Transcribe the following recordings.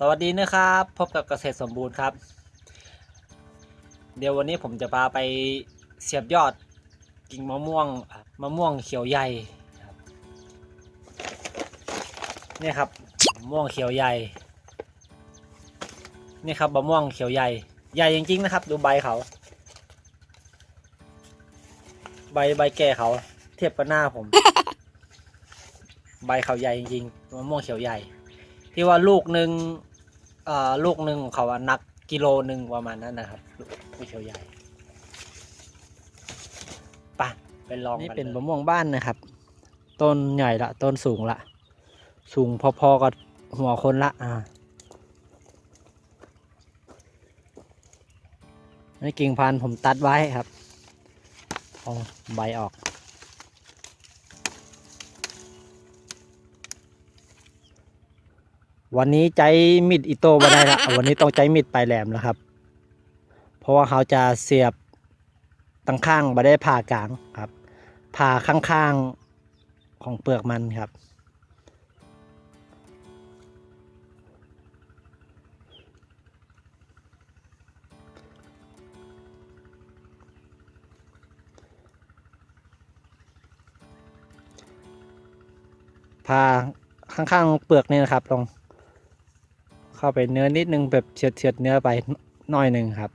สวัสดีนะครับ พบกับเกษตรสมบูรณ์ครับ เดี๋ยววันนี้ผมจะพาไปเสียบยอดกิ่งมะม่วงมะม่วงเขียวใหญ่ครับนี่ครับมะม่วงเขียวใหญ่นี่ครับมะม่วงเขียวใหญ่ใหญ่จริงๆนะครับ ดูใบเขา ใบใบแก่เขา เทียบกับหน้าผม ใบเขาใหญ่จริงๆมะม่วงเขียวใหญ่ ที่ว่าลูกหนึ่งอ่อลูกหนึ่งของเขาอะหนักกิโลหนึ่งประมาณนั้นนะครับลูกมะเขียวใหญ่ไปไปลองนี่เป็นมะม่วงบ้านนะครับ ต้นใหญ่ละ ต้นสูงละ สูงพอๆกับหัวคนละอ่านี่กิ่งพันธุ์ผมตัดไว้ครับเอาใบออก วันนี้ใจมิดอิโต้มาได้ละวันนี้ต้องใจมิดปลายแหลมแล้วครับ เพราะว่าเขาจะเสียบตั้งข้างมาได้ผ่ากลางครับ ผ่าข้างๆของเปลือกมันครับ ผ่าข้างๆเปลือกนี่นะครับลอง เข้าไปเนื้อนิดนึงแบบเฉือดเฉือดเนื้อไปหน่อยหนึ่งครับ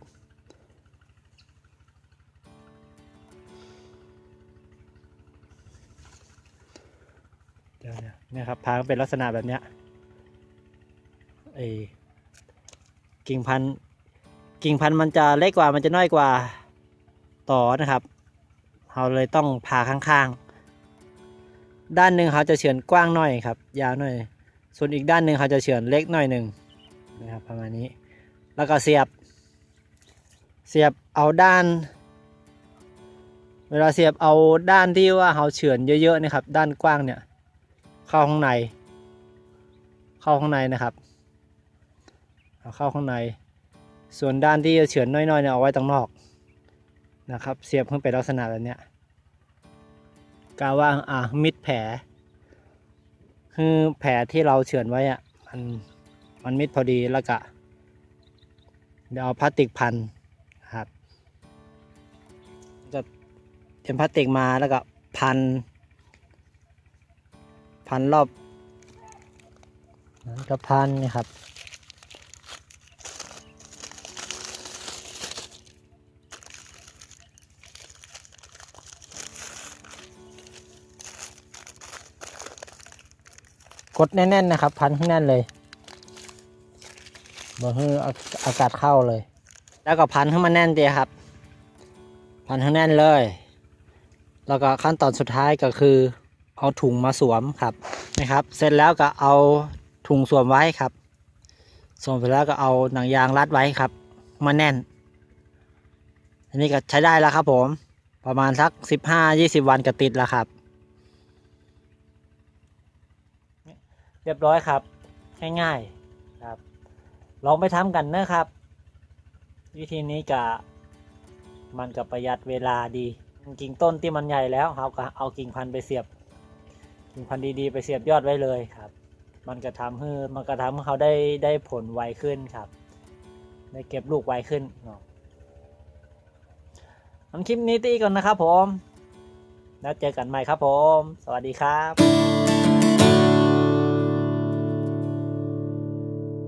เดี๋ยวเนี่ยนี่ครับพาเป็นลักษณะแบบเนี้ยไอ้กิ่งพันกิ่งพันมันจะเล็กกว่ามันจะน้อยกว่าต่อนะครับเราเลยต้องพาข้างๆ ด้านหนึ่งเขาจะเฉือนกว้างหน่อยครับ ยาวหน่อย ส่วนอีกด้านหนึ่งเขาจะเฉือนเล็กหน่อยหนึ่ง นะครับประมาณนี้ แล้วก็เสียบ เสียบเอาด้าน เวลาเสียบเอาด้านที่ว่าเขาเฉือนเยอะๆนะครับ ด้านกว้างเนี่ย เข้าข้างใน เข้าข้างในนะครับเอาเข้าข้างใน ส่วนด้านที่จะเฉือนน้อยๆเนี่ยเอาไว้ตรงนอกนะครับ เสียบขึ้นไปลักษณะแบบเนี้ยกาว่าอ่ามิดแผล คือแผลที่เราเฉือนไว้อะมัน มันมิดพอดีแล้วก็เดี๋ยวเอาพลาสติกพันครับจะเตรียมพลาสติกมาแล้วก็พัน พันรอบแล้วก็พันนี่ครับกดแน่นๆนะครับ พันให้แน่นเลย บ่ให้อาอากาศเข้าเลย แล้วก็พันให้มันแน่นดีครับ พันให้แน่นเลย แล้วก็ขั้นตอนสุดท้ายก็คือ เอาถุงมาสวมครับนะครับ เสร็จแล้วก็เอาถุงสวมไว้ครับสวมไปแล้วก็เอาหนังยางรัดไว้ครับมาแน่น อันนี้ก็ใช้ได้แล้วครับ ผม ประมาณสักสิบห้ายี่สิบวันก็ติดแล้วครับ เรียบร้อยครับ ง่ายๆครับ ลองไปทำกันนะครับ วิธีนี้ก็มันก็ประหยัดเวลาดี กิ่งต้นที่มันใหญ่แล้วเราก็เอากิ่งพันธุ์ไปเสียบ กิ่งพันธุ์ดีๆ ไปเสียบยอดไว้เลยครับ มันก็ทำให้มันก็ทำให้เขาได้ได้ผลไวขึ้นครับ ได้เก็บลูกไวขึ้นเนาะทำคลิปนี้ตีก่อนนะครับผม แล้วเจอกันใหม่ครับผม สวัสดีครับ